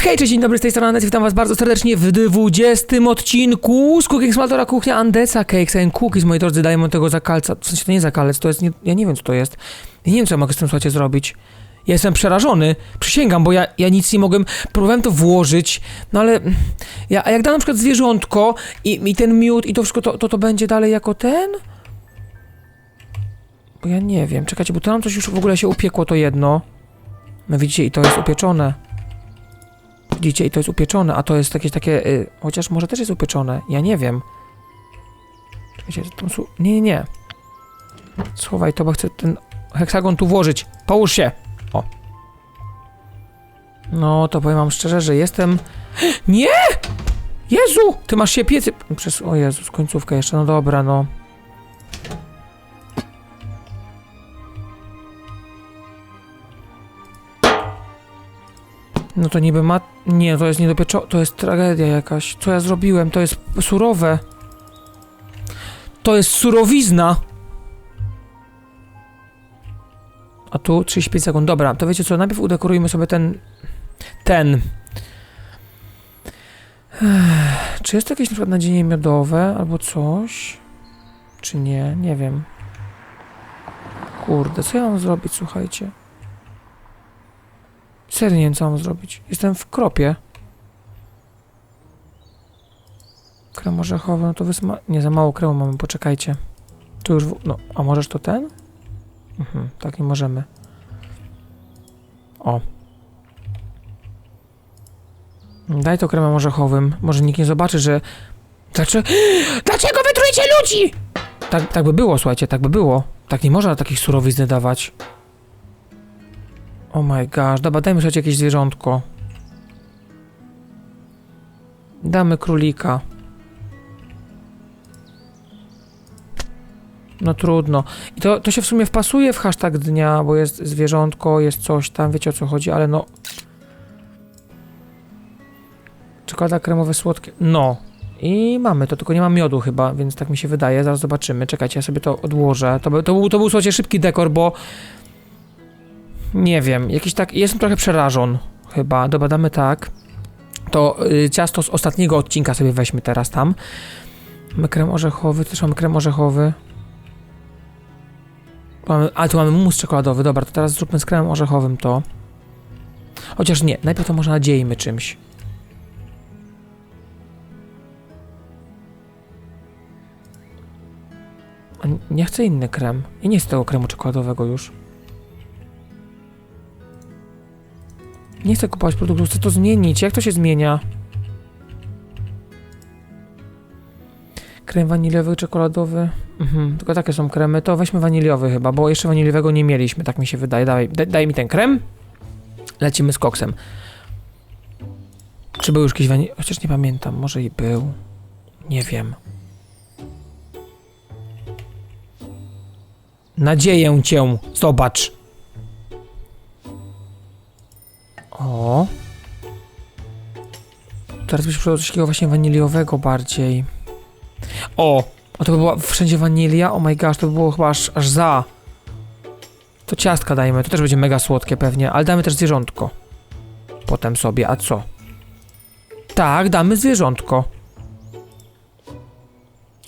Hej, cześć, dzień dobry, z tej strony Andec, witam was bardzo serdecznie w 20 odcinku z Cooking Smaltora Kuchnia Andeca Cakes and Cookies, moi drodzy, dajemy tego zakalca, w sensie to nie zakalec, to jest, nie, ja nie wiem co to jest, ja nie wiem co ja mogę z tym, słuchajcie, zrobić. Ja jestem przerażony, przysięgam, bo ja, ja nic nie mogłem, próbowałem to włożyć, no ale ja, a jak dam na przykład zwierzątko i, i ten miód i to wszystko, to, to to będzie dalej jako ten? Bo ja nie wiem, czekajcie, bo to nam coś już w ogóle się upiekło to jedno. No widzicie, i to jest upieczone. Widzicie, i to jest upieczone, a to jest jakieś takie. Y, chociaż może też jest upieczone. Ja nie wiem. Czekajcie, to su- Nie, nie, nie. Schowaj to, bo chcę ten heksagon tu włożyć. Połóż się! O. No, to powiem wam szczerze, że jestem. Nie! Jezu! Ty masz się piecy. Przez. O Jezus, końcówkę jeszcze. No dobra, no. No to niby ma... Nie, to jest niedopieczo... To jest tragedia jakaś. Co ja zrobiłem? To jest surowe. To jest surowizna. A tu 35 sekund. Dobra, to wiecie co? Najpierw udekorujmy sobie ten... Ten. Ech, Czy jest jakieś na przykład nadzienie miodowe albo coś? Czy nie? Nie wiem. Kurde, co ja mam zrobić, słuchajcie? Serio nie wiem, co mam zrobić. Jestem w kropie. Krem orzechowy, no to wysma... Nie, za mało kremu mamy, poczekajcie. Tu już... W... No, a możesz to ten? Mhm, tak nie możemy. O. Daj to kremem orzechowym. Może nikt nie zobaczy, że... Dlaczego... Dlaczego wytrujecie ludzi? Tak, tak by było, słuchajcie, tak by było. Tak nie można takich surowizny dawać. Oh my gosh, dobra, dajmy sobie jakieś zwierzątko. Damy królika. No trudno. I to, to się w sumie wpasuje w hashtag dnia, bo jest zwierzątko, jest coś tam, wiecie o co chodzi, ale no... Czekolada kremowe słodkie. No. I mamy to, tylko nie ma miodu chyba, więc tak mi się wydaje. Zaraz zobaczymy. Czekajcie, ja sobie to odłożę. To, to, był, to był, słuchajcie, szybki dekor, bo... Nie wiem, jakiś tak. Jestem trochę przerażon, chyba. Dobra, damy tak. To y, ciasto z ostatniego odcinka sobie weźmy teraz tam. Mamy krem orzechowy, też mamy krem orzechowy. Mamy, a tu mamy mus czekoladowy, dobra, to teraz zróbmy z kremem orzechowym to. Chociaż nie, najpierw to może nadziejmy czymś. Nie chcę inny krem. I nie chcę tego kremu czekoladowego już. Nie chcę kupować produktów, chcę to zmienić. Jak to się zmienia? Krem waniliowy, czekoladowy. Mhm, tylko takie są kremy. To weźmy waniliowy chyba, bo jeszcze waniliowego nie mieliśmy, tak mi się wydaje. Daj, daj, mi ten krem. Lecimy z koksem. Czy był już jakiś wanil... Chociaż nie pamiętam, może i był. Nie wiem. Nadzieję cię, zobacz. Teraz byś przyszło coś takiego właśnie waniliowego bardziej. O! A to by była wszędzie wanilia? Oh my gosh, to by było chyba aż, aż za. To ciastka dajmy, to też będzie mega słodkie pewnie, ale damy też zwierzątko. Potem sobie, a co? Tak, damy zwierzątko.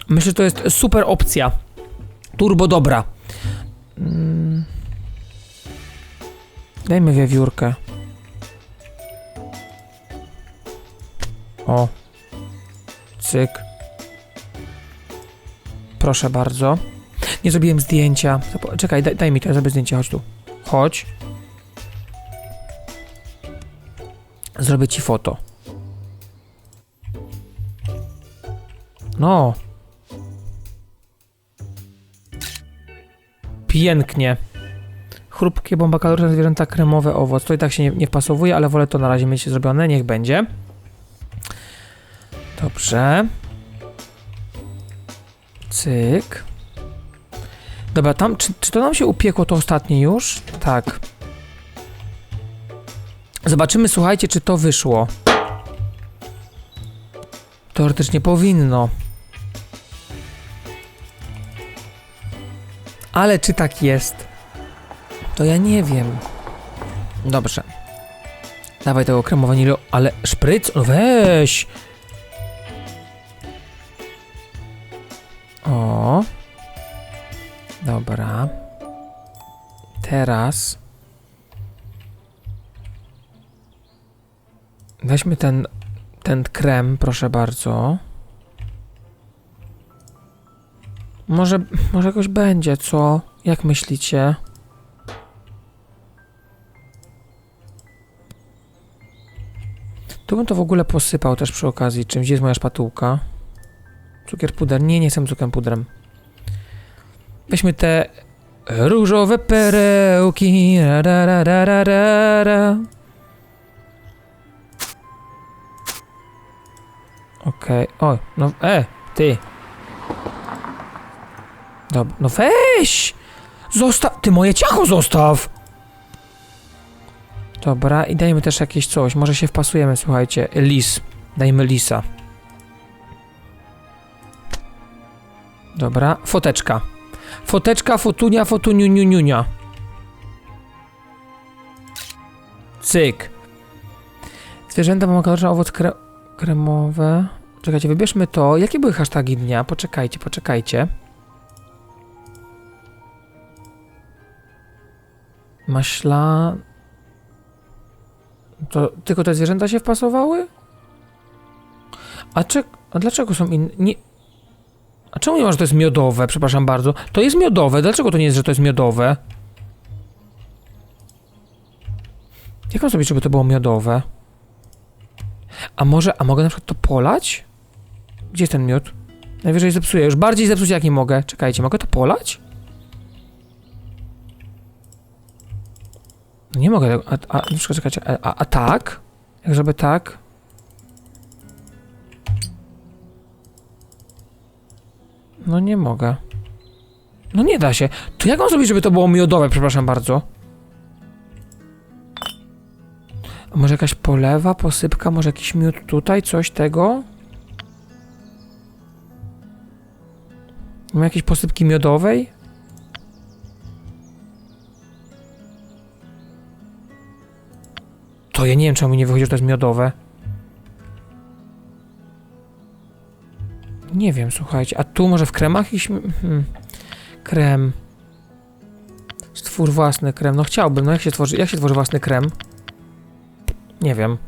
Myślę, że to jest super opcja. Turbo dobra. Mm. Dajmy wiewiórkę. O. Cyk. Proszę bardzo. Nie zrobiłem zdjęcia. Czekaj, daj, daj mi to, ja zrobię zdjęcie, chodź tu. Chodź. Zrobię ci foto. No. Pięknie. Chrupkie bomba kaloryczne zwierzęta kremowe owoc. To i tak się nie, nie wpasowuje, ale wolę to na razie mieć zrobione. Niech będzie. Dobrze. Cyk. Dobra, tam, czy, czy to nam się upiekło to ostatnie już? Tak. Zobaczymy, słuchajcie, czy to wyszło. Teoretycznie powinno. Ale czy tak jest? To ja nie wiem. Dobrze. Dawaj tego kremu wanilio, ale szpryc, no weź. O. Dobra. Teraz. Weźmy ten, ten krem, proszę bardzo. Może, może jakoś będzie, co? Jak myślicie? Tu bym to w ogóle posypał też przy okazji czymś. Gdzie jest moja szpatułka? Cukier puder. Nie, nie jestem cukrem pudrem. Weźmy te różowe perełki. Ra, ra, ra, ra, ra, ra. Okej. O, no, e, ty. Dobra, no weź! Zostaw, ty moje ciacho zostaw! Dobra, i dajmy też jakieś coś. Może się wpasujemy, słuchajcie. Lis. Dajmy lisa. Dobra, foteczka. Foteczka, fotunia, fotuniuniuniunia. Cyk. Zwierzęta pomagacze, owoc kre kremowe. Czekajcie, wybierzmy to. Jakie były hasztagi dnia? Poczekajcie, poczekajcie. Maśla... To tylko te zwierzęta się wpasowały? A, cze... A dlaczego są inne? Nie... A czemu nie ma, że to jest miodowe? Przepraszam bardzo. To jest miodowe. Dlaczego to nie jest, że to jest miodowe? Jak mam zrobić, żeby to było miodowe? A może, a mogę na przykład to polać? Gdzie jest ten miód? Najwyżej zepsuję. Już bardziej zepsuć jak nie mogę. Czekajcie, mogę to polać? No nie mogę tego. A, a, czekajcie, a, a, a tak? Jak żeby tak? No nie mogę. No nie da się. To jak mam zrobić, żeby to było miodowe, przepraszam bardzo? A może jakaś polewa, posypka, może jakiś miód tutaj, coś tego? Mam jakieś posypki miodowej? To ja nie wiem, czemu mi nie wychodzi, że to jest miodowe. Nie wiem, słuchajcie. A tu może w kremach jakiś... Hmm. Krem. Stwór własny krem. No chciałbym. No jak się tworzy, jak się tworzy własny krem? Nie wiem.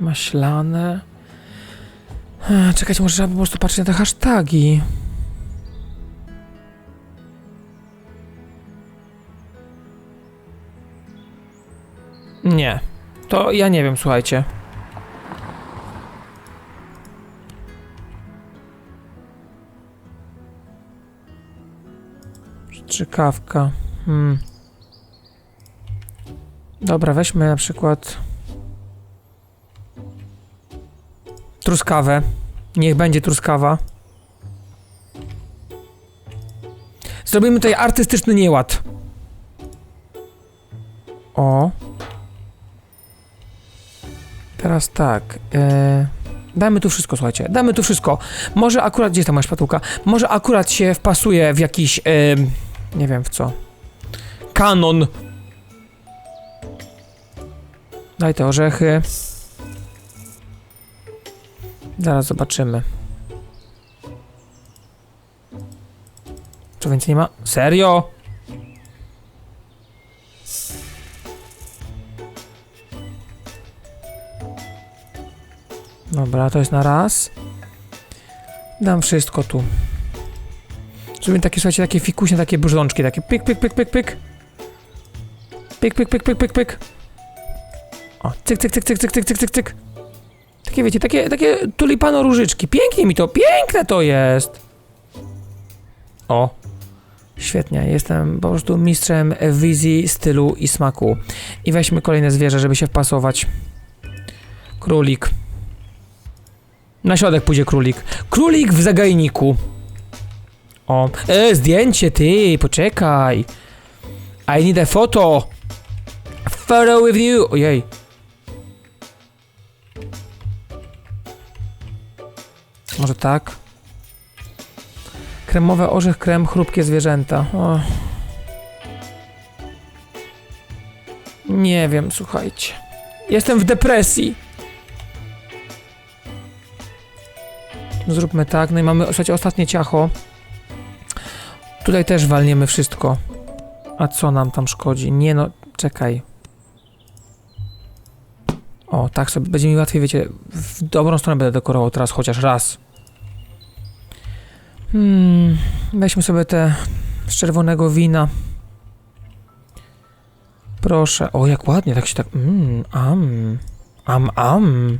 Maślane. Czekajcie, może trzeba po prostu patrzeć na te hasztagi. To ja nie wiem, słuchajcie. Strzykawka. Hmm. Dobra, weźmy na przykład truskawę. Niech będzie truskawa. Zrobimy tutaj artystyczny nieład. Teraz tak. E, damy tu wszystko, słuchajcie. Damy tu wszystko. Może akurat. Gdzie jest ta moja szpatułka? Może akurat się wpasuje w jakiś. E, nie wiem w co. Kanon. Daj te orzechy. Zaraz zobaczymy. Co więcej nie ma? Serio? Dobra, to jest na raz. Dam wszystko tu. Zrobimy takie, słuchajcie, takie fikuśnie, takie brzdączki, takie pyk, pyk, pyk, pyk, pyk. Pyk, pyk, pyk, pyk, pyk, pyk. O, cyk, cyk, cyk, cyk, cyk, cyk, cyk, cyk, cyk. Takie, wiecie, takie, takie tulipano różyczki. Pięknie mi to, piękne to jest. O. Świetnie, jestem po prostu mistrzem wizji, stylu i smaku. I weźmy kolejne zwierzę, żeby się wpasować. Królik. Na środek pójdzie królik. Królik w zagajniku. O, e, zdjęcie, ty, poczekaj. I need a photo. Photo with you. Ojej. Może tak? Kremowe orzech, krem, chrupkie zwierzęta. O. Nie wiem, słuchajcie. Jestem w depresji. Zróbmy tak, no i mamy, słuchajcie, ostatnie ciacho. Tutaj też walniemy wszystko. A co nam tam szkodzi? Nie no, czekaj. O, tak sobie będzie mi łatwiej, wiecie, w dobrą stronę będę dekorował teraz chociaż raz. Hmm, weźmy sobie te z czerwonego wina. Proszę. O, jak ładnie, tak się tak. Mmm, am. Am, am.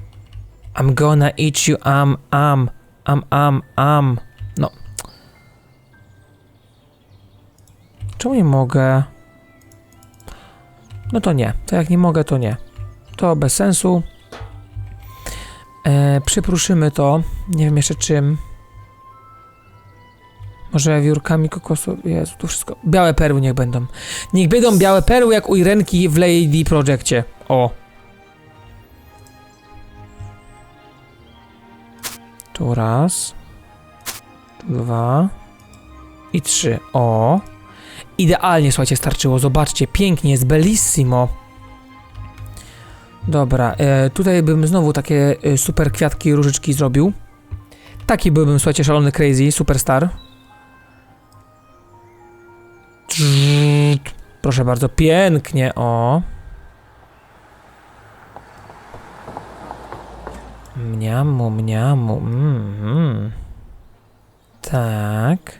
I'm gonna eat you, am, am. Am, am, am. No. Czemu nie mogę? No to nie. To jak nie mogę, to nie. To bez sensu. E, przypruszymy to. Nie wiem jeszcze czym. Może wiórkami kokosu. Jezu, to wszystko. Białe perły niech będą. Niech będą białe perły jak u Irenki w Lady Projectie. O. Tu raz. Tu dwa. I trzy. O. Idealnie, słuchajcie, starczyło. Zobaczcie, pięknie, jest bellissimo. Dobra, e, tutaj bym znowu takie e, super kwiatki, różyczki zrobił. Taki byłbym, słuchajcie, szalony crazy, superstar. Proszę bardzo, pięknie, o. Mniamu, mniamu, mm. Tak.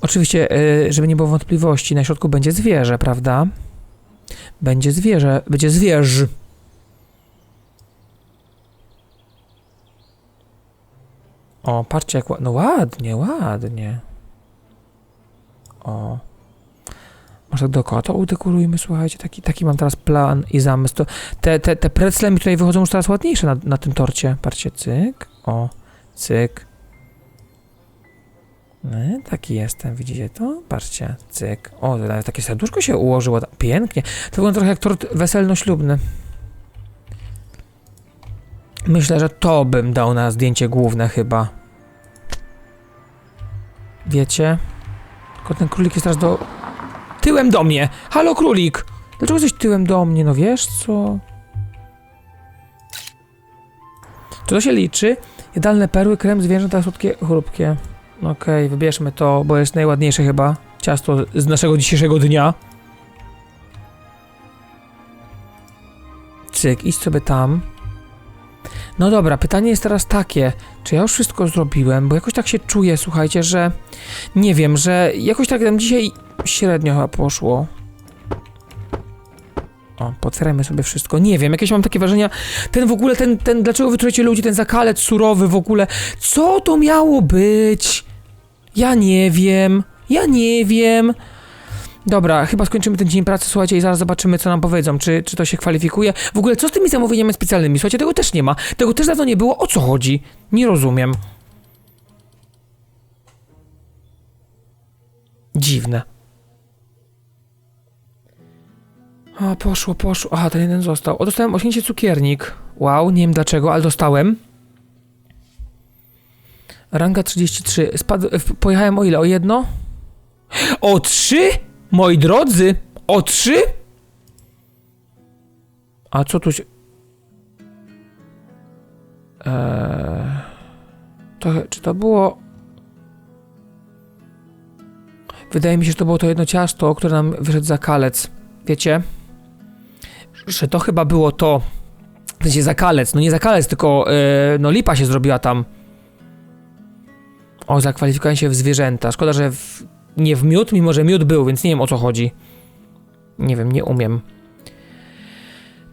Oczywiście, y, żeby nie było wątpliwości, na środku będzie zwierzę, prawda? Będzie zwierzę, będzie zwierz. O, patrzcie jak ładnie, no ładnie, ładnie. O. Może dookoła to udekorujmy, słuchajcie, taki, taki mam teraz plan i zamysł. To, te, te, te precle mi tutaj wychodzą już teraz ładniejsze na, na tym torcie. Patrzcie, cyk, o, cyk. No, taki jestem, widzicie to? Patrzcie, cyk. O, nawet takie serduszko się ułożyło, tak pięknie. To wygląda trochę jak tort weselno-ślubny. Myślę, że to bym dał na zdjęcie główne chyba. Wiecie? Tylko ten królik jest teraz do... Tyłem do mnie! Halo, królik! Dlaczego jesteś tyłem do mnie? No wiesz co? Czy to się liczy? Jadalne perły, krem, zwierzęta, słodkie, chrupkie. Okej, wybierzmy to, bo jest najładniejsze chyba ciasto z naszego dzisiejszego dnia. Cyk, idź sobie tam. No dobra, pytanie jest teraz takie, czy ja już wszystko zrobiłem, bo jakoś tak się czuję, słuchajcie, że nie wiem, że jakoś tak tam dzisiaj średnio chyba poszło. O, potwierajmy sobie wszystko. Nie wiem, jakieś mam takie wrażenia. Ten w ogóle, ten, ten, dlaczego wy czujecie ludzi, ten zakalec surowy w ogóle. Co to miało być? Ja nie wiem. Ja nie wiem. Dobra, chyba skończymy ten dzień pracy, słuchajcie, i zaraz zobaczymy, co nam powiedzą, czy, czy to się kwalifikuje. W ogóle, co z tymi zamówieniami specjalnymi? Słuchajcie, tego też nie ma. Tego też dawno nie było. O co chodzi? Nie rozumiem. Dziwne. A, poszło, poszło. Aha, ten jeden został. O, dostałem osiągnięcie cukiernik. Wow, nie wiem dlaczego, ale dostałem. Ranga 33. Spadł, w- pojechałem o ile? O jedno? O trzy? Moi drodzy, o trzy? A co tu się... Eee, to, czy to było... Wydaje mi się, że to było to jedno ciasto, które nam wyszedł za kalec. Wiecie? Że to chyba było to... W sensie zakalec, no nie zakalec, tylko e, no lipa się zrobiła tam. O, zakwalifikowałem się w zwierzęta. Szkoda, że w, nie w miód, mimo że miód był, więc nie wiem o co chodzi. Nie wiem, nie umiem.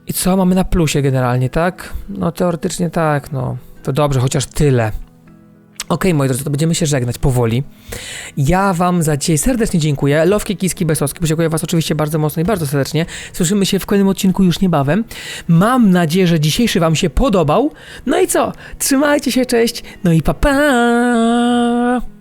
I co mamy na plusie generalnie, tak? No teoretycznie tak, no. To dobrze, chociaż tyle. Okej, moi drodzy, to będziemy się żegnać powoli. Ja wam za dzisiaj serdecznie dziękuję. Lowki, kiski, besowski. Podziękuję was oczywiście bardzo mocno i bardzo serdecznie. Słyszymy się w kolejnym odcinku już niebawem. Mam nadzieję, że dzisiejszy wam się podobał. No i co? Trzymajcie się, cześć. No i pa pa!